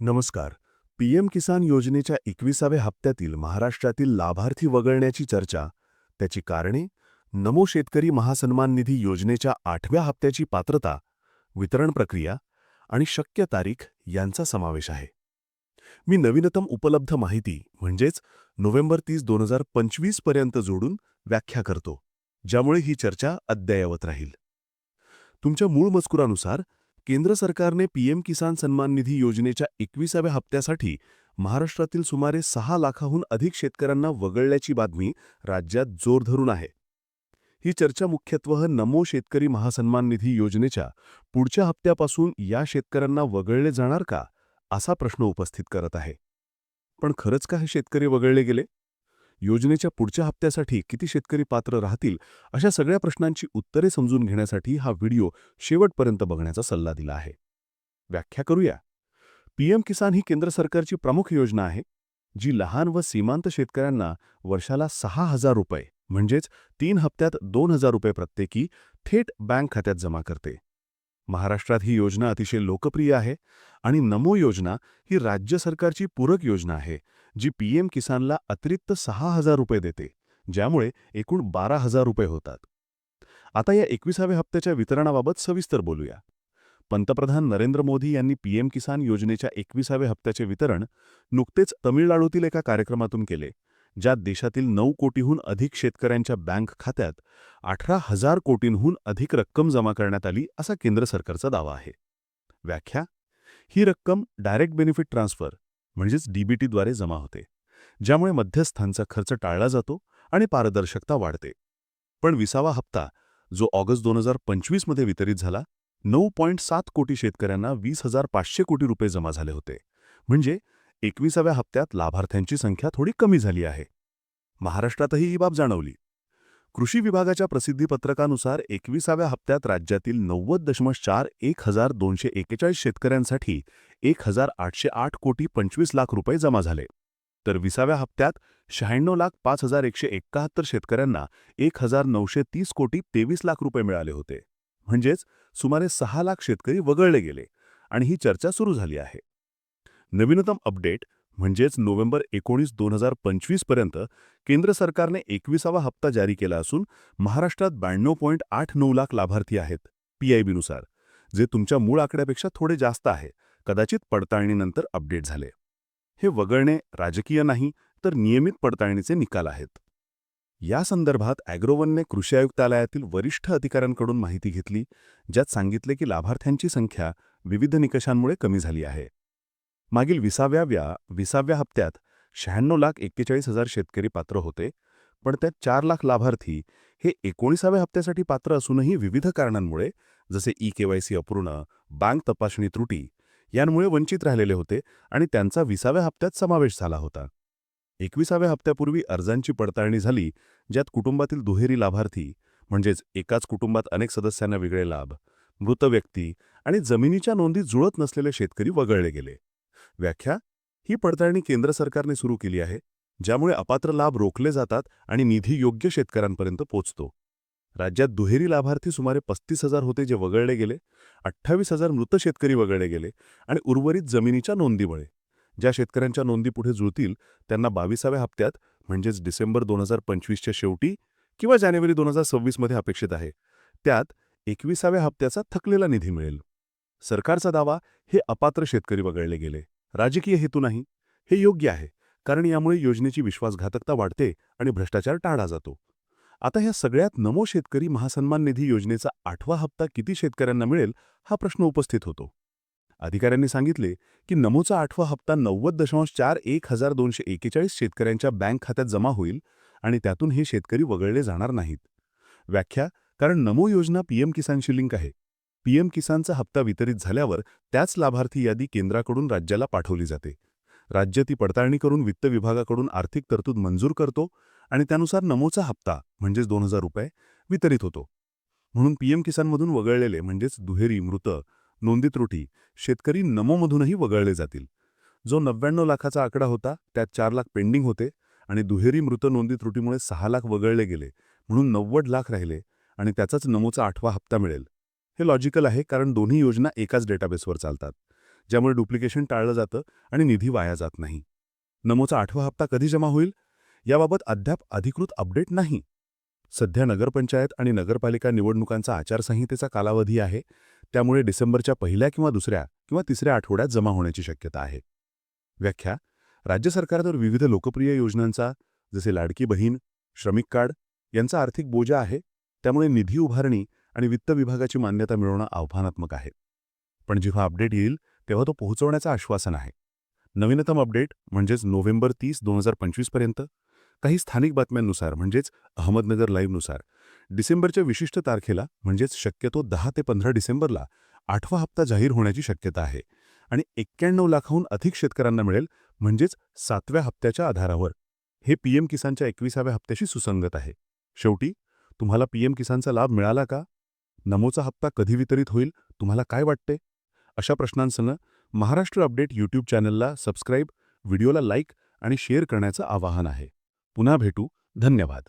नमस्कार. पीएम किसान योजनेच्या एकविसाव्या हप्त्यातील महाराष्ट्रातील लाभार्थी वगळण्याची चर्चा. त्याची कारणे नमो शेतकरी महासन्मान निधी योजनेच्या आठव्या हप्त्याची पात्रता वितरण प्रक्रिया आणि शक्य तारीख यांचा समावेश आहे. मी नवीनतम उपलब्ध माहिती म्हणजेच नोव्हेंबर तीस दोन हजार पंचवीसपर्यंत जोडून व्याख्या करतो ज्यामुळे ही चर्चा अद्ययावत राहील. तुमच्या मूळ मजकुरानुसार केंद्र सरकारने पीएम किसान सन्मान निधी योजनेच्या एकविसाव्या हप्त्यासाठी महाराष्ट्रातील सुमारे सहा लाखाहून अधिक शेतकऱ्यांना वगळल्याची बातमी राज्यात जोर धरून आहे. ही चर्चा मुख्यत्वे नमो शेतकरी महासन्मान निधी योजनेच्या पुढच्या हप्त्यापासून या शेतकऱ्यांना वगळले जाणार का असा प्रश्न उपस्थित करत आहे. पण खरंच का हे शेतकरी वगळले गेले? योजनेच्या पुढच्या हप्त्यासाठी किती शेतकरी पात्र राहतील अशा सगळ्या प्रश्नांची उत्तरे समजून घेण्यासाठी हा व्हिडिओ शेवटपर्यंत बघण्याचा सल्ला दिला आहे. व्याख्या करूया. पीएम किसान ही केंद्र सरकारची प्रमुख योजना आहे जी लहान व सीमांत शेतकऱ्यांना वर्षाला सहा हजार रुपये म्हणजेच तीन हप्त्यात दोन हजार रुपये प्रत्येकी थेट बँक खात्यात जमा करते. महाराष्ट्रात ही योजना अतिशय लोकप्रिय आहे आणि नमो योजना ही राज्य सरकारची पूरक योजना आहे जी पीएम किसानला अतिरिक्त सहा हजार रुपये देते ज्यामुळे एकूण बारा हजार रुपये होतात. आता या एकविसाव्या हप्त्याच्या वितरणाबाबत सविस्तर बोलूया. पंतप्रधान नरेंद्र मोदी यांनी पीएम किसान योजनेच्या एकविसाव्या हप्त्याचे वितरण नुकतेच तमिळनाडूतील एका कार्यक्रमातून केले ज्यात देशातील नऊ कोटीहून अधिक शेतकऱ्यांच्या बँक खात्यात अठरा हजार कोटींहून अधिक रक्कम जमा करण्यात आली असा केंद्र सरकारचा दावा आहे. व्याख्या ही रक्कम डायरेक्ट बेनिफिट ट्रान्सफर म्हणजेच डीबीटीद्वारे जमा होते ज्यामुळे मध्यस्थांचा खर्च टाळला जातो आणि पारदर्शकता वाढते. पण विसावा हप्ता जो ऑगस्ट दोन हजार पंचवीसमध्ये वितरित झाला नऊ पॉईंट सात कोटी शेतकऱ्यांना वीस हजार पाचशे कोटी रुपये जमा झाले होते. म्हणजे एकविसाव्या हप्त्यात लाभार्थ्यांची संख्या थोडी कमी झाली आहे. महाराष्ट्रातही ही बाब जाणवली. कृषी विभागाच्या प्रसिद्धीपत्रकानुसार एकविसाव्या हप्त्यात राज्यातील नव्वद दशमश चार एक हजार दोनशे एकेचाळीस शेतकऱ्यांसाठी एक हजार आठशे आठ कोटी पंचवीस लाख रुपये जमा झाले. तर विसाव्या हप्त्यात शहाण्णव लाख पाच हजार एकशे एक्काहत्तर शेतकऱ्यांना एक हजार नऊशे तीस कोटी तेवीस लाख रुपये मिळाले होते. म्हणजेच सुमारे सहा लाख शेतकरी वगळले गेले आणि ही चर्चा सुरू झाली आहे. नवीनतम अपडेट म्हणजेच नोव्हेंबर एकोणीस दोन हजार पंचवीसपर्यंत केंद्र सरकारने एकविसावा हप्ता जारी केला असून महाराष्ट्रात ब्याण्णव पॉईंट आठ नऊ लाख लाभार्थी आहेत पीआयबीनुसार जे तुमच्या मूळ आकड्यापेक्षा थोडे जास्त आहे कदाचित पडताळणीनंतर अपडेट झाले. हे वगळणे राजकीय नाही तर नियमित पडताळणीचे निकाल आहेत. या संदर्भात ॲग्रोवनने कृषी आयुक्तालयातील वरिष्ठ अधिकाऱ्यांकडून माहिती घेतली ज्यात सांगितले की लाभार्थ्यांची संख्या विविध निकषांमुळे कमी झाली आहे. मागील विसाव्याव्या विसाव्या हप्त्यात शहाण्णव लाख एक्केचाळीस हजार शेतकरी पात्र होते पण त्यात चार लाख लाभार्थी हे एकोणीसाव्या हप्त्यासाठी पात्र असूनही विविध कारणांमुळे जसे ई केवायसी अपूर्ण बँक तपासणी त्रुटी यांमुळे वंचित राहिलेले होते आणि त्यांचा विसाव्या हप्त्यात समावेश झाला होता. एकविसाव्या हप्त्यापूर्वी अर्जांची पडताळणी झाली ज्यात कुटुंबातील दुहेरी लाभार्थी म्हणजेच एकाच कुटुंबात अनेक सदस्यांना वेगळे लाभ मृत व्यक्ती आणि जमिनीच्या नोंदी जुळत नसलेले शेतकरी वगळले गेले. व्याख्या ही पडताळणी केंद्र सरकारने सुरू केली आहे ज्यामुळे अपात्र लाभ रोखले जातात आणि निधी योग्य शेतकऱ्यांपर्यंत पोचतो. राज्यात दुहेरी लाभार्थी सुमारे पस्तीस हजार होते जे वगळले गेले अठ्ठावीस हजार मृत शेतकरी वगळले गेले आणि उर्वरित जमिनीच्या नोंदीमुळे ज्या शेतकऱ्यांच्या नोंदी पुढे जुळतील त्यांना बावीसाव्या हप्त्यात म्हणजेच डिसेंबर दोन हजार पंचवीसच्या शेवटी किंवा जानेवारी दोन हजार सव्वीसमध्ये अपेक्षित आहे. त्यात एकविसाव्या हप्त्याचा थकलेला निधी मिळेल. सरकारचा दावा हे अपात्र शेतकरी वगळले गेले. राजकीय हेतू नाही हे योग्य आहे कारण यामुळे योजनेची विश्वासघातकता वाढते आणि भ्रष्टाचार टाळला जातो. आता ह्या सगळ्यात नमो शेतकरी महासन्मान निधी योजनेचा आठवा हप्ता किती शेतकऱ्यांना मिळेल हा प्रश्न उपस्थित होतो. अधिकाऱ्यांनी सांगितले की नमोचा आठवा हप्ता नव्वद दशांश चार एक हजार दोनशे एकेचाळीस शेतकऱ्यांच्या बँक खात्यात जमा होईल आणि त्यातून हे शेतकरी वगळले जाणार नाहीत. व्याख्या कारण नमो योजना पीएम किसानशी लिंक आहे. पीएम किसानचा हप्ता वितरित झाल्यावर त्याच लाभार्थी यादी केंद्राकडून राज्याला पाठवली जाते. राज्य ती पडताळणी करून वित्त विभागाकडून आर्थिक तरतूद मंजूर करतो आणि त्यानुसार नमोचा हप्ता म्हणजेच दोन हजार रुपये वितरित होतो. म्हणून पीएम किसानमधून वगळलेले म्हणजेच दुहेरी मृत नोंदी त्रुटी शेतकरी नमोमधूनही वगळले जातील. जो नव्याण्णव लाखाचा आकडा होता त्यात चार लाख पेंडिंग होते आणि दुहेरी मृत नोंदी त्रुटीमुळे सहा लाख वगळले गेले म्हणून नव्वद लाख राहिले आणि त्याचाच नमोचा आठवा हप्ता मिळेल. हे लॉजिकल आहे कारण दोन्ही योजना एकाच डेटाबेसवर चालतात ज्यामुळे डुप्लिकेशन टाळलं जातं आणि निधी वाया जात नाही. नमोचा आठवा हप्ता कधी जमा होईल? याबाबत अद्याप अधिकृत अपडेट नाही. सध्या नगरपंचायत आणि नगरपालिका निवडणुकांचा आचारसंहितेचा कालावधी आहे त्यामुळे डिसेंबरच्या पहिल्या किंवा दुसऱ्या किंवा तिसऱ्या आठवड्यात जमा होण्याची शक्यता आहे. व्याख्या राज्य सरकारवर विविध लोकप्रिय योजनांचा जसे लाडकी बहीण श्रमिक कार्ड यांचा आर्थिक बोजा आहे त्यामुळे निधी उभारणी आणि वित्त विभागाची मान्यता मिळवणं आव्हानात्मक आहे. पण जेव्हा अपडेट येईल तेव्हा तो पोहोचवण्याचं आश्वासन आहे. नवीनतम अपडेट म्हणजेच नोव्हेंबर तीस दोन हजार पंचवीसपर्यंत काही स्थानिक बातम्यांनुसार म्हणजेच अहमदनगर लाईव्हनुसार डिसेंबरच्या विशिष्ट तारखेला म्हणजेच शक्यतो दहा ते पंधरा डिसेंबरला आठवा हप्ता जाहीर होण्याची शक्यता आहे आणि एक्क्याण्णव लाखाहून अधिक शेतकऱ्यांना मिळेल म्हणजेच सातव्या हप्त्याच्या आधारावर. हे पीएम किसानच्या एकविसाव्या हप्त्याशी सुसंगत आहे. शेवटी तुम्हाला पीएम किसानचा लाभ मिळाला का? नमोचा हप्ता कधी वितरित होईल तुम्हाला काय वाटते? अशा प्रश्नांसह महाराष्ट्र अपडेट यूट्यूब चॅनलला सबस्क्राईब व्हिडिओला लाईक आणि शेअर करण्याचं आवाहन आहे. पुन्हा भेटू. धन्यवाद.